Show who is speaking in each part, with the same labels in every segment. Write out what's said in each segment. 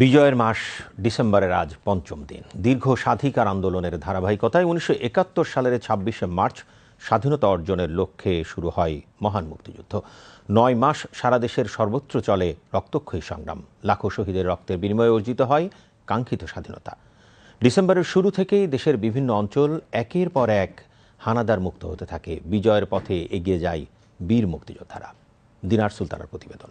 Speaker 1: বিজয়ের মাস ডিসেম্বরের আজ পঞ্চম দিন। দীর্ঘ স্বাধিকার আন্দোলনের ধারাবাহিকতায় উনিশশো একাত্তর সালের ছাব্বিশে মার্চ স্বাধীনতা অর্জনের লক্ষ্যে শুরু হয় মহান মুক্তিযুদ্ধ। নয় মাস সারা দেশের সর্বত্র চলে রক্তক্ষয়ী সংগ্রাম। লাখো শহীদের রক্তের বিনিময়ে অর্জিত হয় কাঙ্ক্ষিত স্বাধীনতা। ডিসেম্বরের শুরু থেকেই দেশের বিভিন্ন অঞ্চল একের পর এক হানাদার মুক্ত হতে থাকে। বিজয়ের পথে এগিয়ে যায় বীর মুক্তিযোদ্ধারা। দিনার সুলতানার প্রতিবেদন।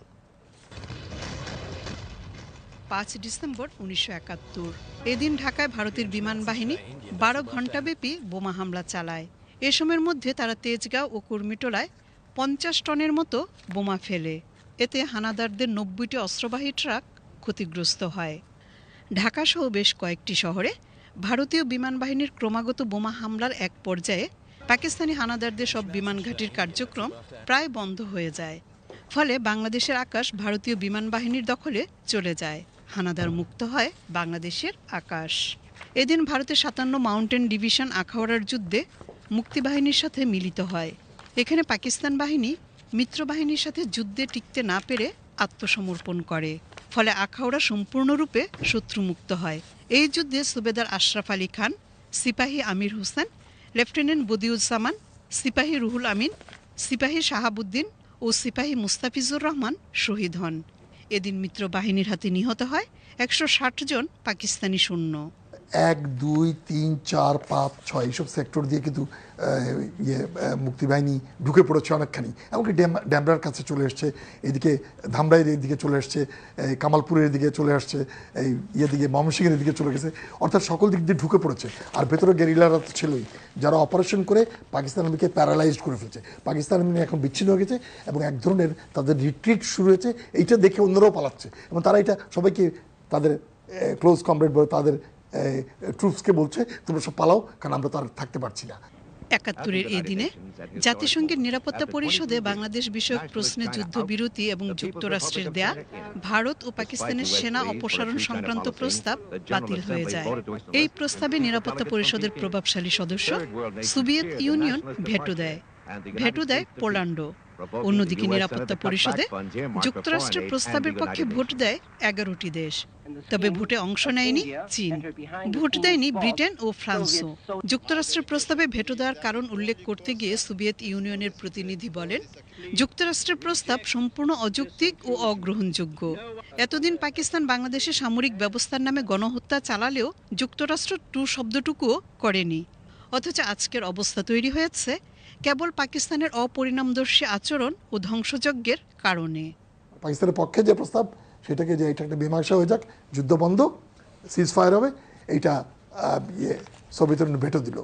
Speaker 2: পাঁচ ডিসেম্বর উনিশশো একাত্তর। এদিন ঢাকায় ভারতের বিমান বাহিনী বারো ঘণ্টাব্যাপী বোমা হামলা চালায়। এ সময়ের মধ্যে তারা তেজগাঁও ও কুর্মিটোলায় পঞ্চাশ টনের মতো বোমা ফেলে। এতে হানাদারদের নব্বইটি অস্ত্রবাহী ট্রাক ক্ষতিগ্রস্ত হয়। ঢাকাসহ বেশ কয়েকটি শহরে ভারতীয় বিমান বাহিনীর ক্রমাগত বোমা হামলার এক পর্যায়ে পাকিস্তানি হানাদারদের সব বিমান ঘাঁটির কার্যক্রম প্রায় বন্ধ হয়ে যায়। ফলে বাংলাদেশের আকাশ ভারতীয় বিমান বাহিনীর দখলে চলে যায়। হানাদার মুক্ত হয় বাংলাদেশের আকাশ। এদিন ভারতের সাতান্ন মাউন্টেন ডিভিশন আখাউড়ার যুদ্ধে মুক্তিবাহিনীর সাথে মিলিত হয়। এখানে পাকিস্তান বাহিনী মিত্রবাহিনীর সাথে যুদ্ধে টিকতে না পেরে আত্মসমর্পণ করে। ফলে আখাউড়া সম্পূর্ণরূপে শত্রুমুক্ত হয়। এই যুদ্ধে সুবেদার আশরাফ আলী খান, সিপাহী আমির হোসেন, লেফটেন্যান্ট বদিউজ্জামান, সিপাহী রুহুল আমিন, সিপাহী শাহাবুদ্দিন ও সিপাহী মুস্তাফিজুর রহমান শহীদ হন। এদিন মিত্র বাহিনীর হাতে নিহত হয়। একশো ষাট জন পাকিস্তানি সৈন্য।
Speaker 3: এক, দুই, তিন, চার, পাঁচ, ছয়, এইসব সেক্টর দিয়ে কিন্তু ইয়ে মুক্তিবাহিনী ঢুকে পড়েছে অনেকখানি। এমনকি ড্যাম- ড্যামরার কাছে চলে এসছে, এদিকে ধামরাইয়ের এদিকে চলে এসছে, এই কামালপুরের দিকে চলে আসছে, এই ইয়ে দিকে, ময়মনসিংহের দিকে চলে গেছে। অর্থাৎ সকল দিক দিয়ে ঢুকে পড়েছে। আর ভেতরে গেরিলারা তো ছিলই, যারা অপারেশন করে পাকিস্তান আর্মিকে প্যারালাইজড করে ফেলছে। পাকিস্তান আর্মি এখন বিচ্ছিন্ন হয়ে গেছে এবং এক ধরনের তাদের রিট্রিট শুরু হয়েছে, এইটা দেখে অন্যরাও পালাচ্ছে। এবং তারা এটা সবাইকে তাদের ক্লোজ কমরেড বলে তাদের ট্রুপসকে বলছে তোমরা সব পালাও কারণ আমরা তো আর থাকতে পারছি না।
Speaker 2: একাত্তরের এই দিনে জাতিসংঘের নিরাপত্তা পরিষদে বাংলাদেশ বিষয়ক প্রশ্নে যুদ্ধবিরতি এবং যুক্তরাষ্ট্রের দেয়া ভারত ও পাকিস্তানের সেনা অপসারণ সংক্রান্ত প্রস্তাব বাতিল হয়ে যায়। এই প্রস্তাবে নিরাপত্তা পরিষদের প্রভাবশালী সদস্য সোভিয়েত ইউনিয়ন ভেটো দেয়। ভেটো দেয় পোল্যান্ডও অন্যদিকে নিরাপত্তা পরিষদে যুক্তরাষ্ট্রের প্রস্তাবের পক্ষে ভোট দেয় এগারোটি দেশ। তবে ভোটে অংশ নেয়নি চীন। ভোট দেয়নি ব্রিটেন ও ফ্রান্সও। যুক্তরাষ্ট্রের প্রস্তাবে ভেটো দেওয়ার কারণ উল্লেখ করতে গিয়ে সোভিয়েত ইউনিয়নের প্রতিনিধি বলেন যুক্তরাষ্ট্রের প্রস্তাব সম্পূর্ণ অযৌক্তিক ও অগ্রহণযোগ্য। এতদিন পাকিস্তান বাংলাদেশে সামরিক ব্যবস্থার নামে গণহত্যা চালালেও যুক্তরাষ্ট্র টু শব্দটুকুও করেনি। অথচ আজকের অবস্থা তৈরি হয়েছে কেবল পাকিস্তানের অপরিণামদর্শী আচরণ ও ধ্বংসযজ্ঞের কারণে।
Speaker 3: পাকিস্তানের পক্ষে যে প্রস্তাব, সেটাকে যে এটা একটা মীমাংসা হয়ে যাক, যুদ্ধ বন্ধ সিজ ফায়ার হবে, এইটা ইয়ে সোভিয়েত ইউনিয়ন ভেটো দিল।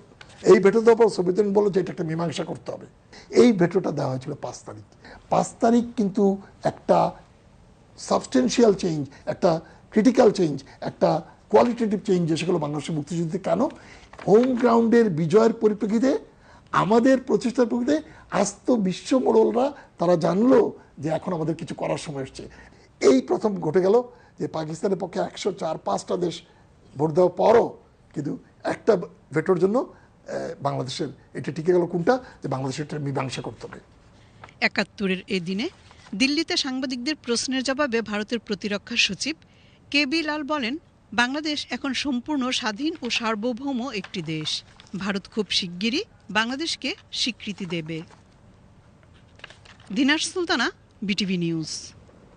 Speaker 3: এই ভেটো দেওয়ার পর সোভিয়েত ইউনিয়ন বলল যে এটা একটা মীমাংসা করতে হবে। এই ভেটোটা দেওয়া হয়েছিল পাঁচ তারিখ। পাঁচ তারিখ কিন্তু একটা সাবস্টেন্সিয়াল চেঞ্জ একটা ক্রিটিক্যাল চেঞ্জ একটা কোয়ালিটেটিভ চেঞ্জ এসে গেলো বাংলাদেশের মুক্তিযুদ্ধে কেন? হোম গ্রাউন্ডের বিজয়ের পরিপ্রেক্ষিতে আমাদের প্রচেষ্টার পরিপ্রেক্ষিতে আস্ত বিশ্ব মোড়লরা তারা জানলো যে এখন আমাদের কিছু করার সময় এসছে। এই প্রথম ঘটে গেল যে পাকিস্তানের পক্ষে একশো চার পাঁচটা দেশ ভোট দেওয়ার পরও কিন্তু একটা ভেটোর জন্য বাংলাদেশের এটা টিকে গেল কোনটা? যে বাংলাদেশের এটা মীমাংসা করতে হবে।
Speaker 2: একাত্তরের এই দিনে দিল্লিতে সাংবাদিকদের প্রশ্নের জবাবে ভারতের প্রতিরক্ষা সচিব কে বি লাল বলেন বাংলাদেশ এখন সম্পূর্ণ স্বাধীন ও সার্বভৌম একটি দেশ। ভারত খুব শিগগিরই বাংলাদেশকে স্বীকৃতি দেবে। Dinar Sultana, BTV news.